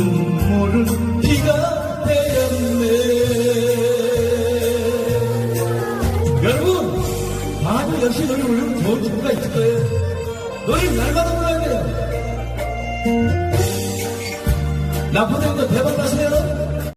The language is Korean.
눈물을 피가 되었네. 여러분 아주 역시 노래 부르면 좋은 친구가 있을 거예요. 노래를 날마다 불러야 돼요. 나쁜 형도 대박 나세요